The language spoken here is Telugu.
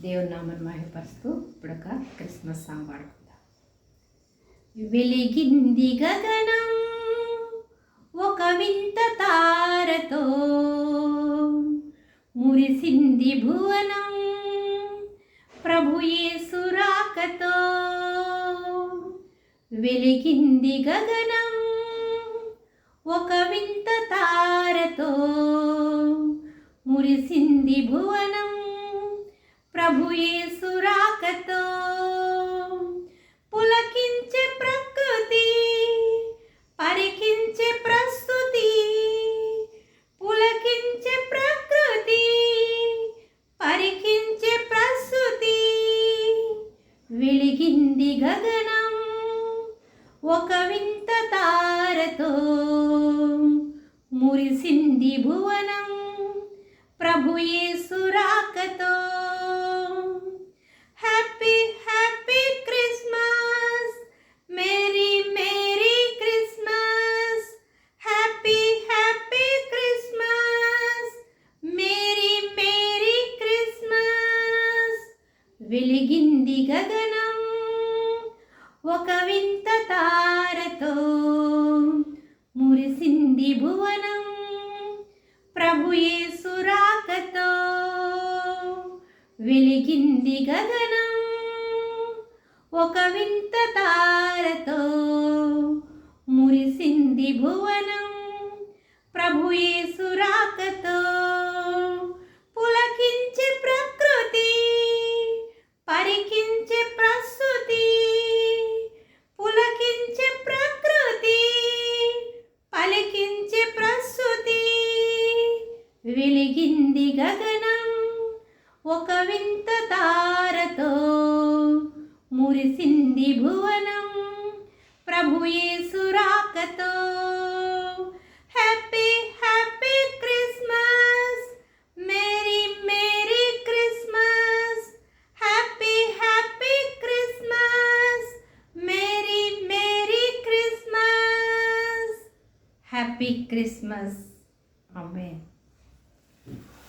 దేవుని నామను మహిపరుస్తూ ఇప్పుడు ఒక క్రిస్మస్ సాంగ్ పాడుకుందాం. వెలిగింది గగనం ఒక వింత తారతో మురిసింది భువనం ప్రభుయే సురాకతో వెలిగింది గగనం ఒక వింత తారతో మురిసింది భువనం ప్రభుయే సురాకతో పులకించే ప్రకృతి పరికించే ప్రస్తుతి పులకించే ప్రకృతి పరికించే ప్రస్తుతి. వెలిగింది గగనం ఒక వింత తారతో మురిసింది భువనం ప్రభుయే సురాకతో వెలిగింది గగనం ఒక వింత తారతో మురిసింది భువనం. ప్రభు యేసు రాకతో వెలిగింది గగనం ఒక వింత తారతో మురిసింది భువనం. ప్రభు యేసు రాకతో పులకించే ప్రకృతి పరికించే ప్రస్తుతి పులకించే ప్రకృతి పలికించే ప్రస్తుతి వెలిగింది గగనం ఒక వింత తారతో మురిసింది భువనం ప్రభు యేసు రాకతో happy happy Christmas merry merry Christmas happy happy Christmas merry merry Christmas happy Christmas అమ్మే Thank you.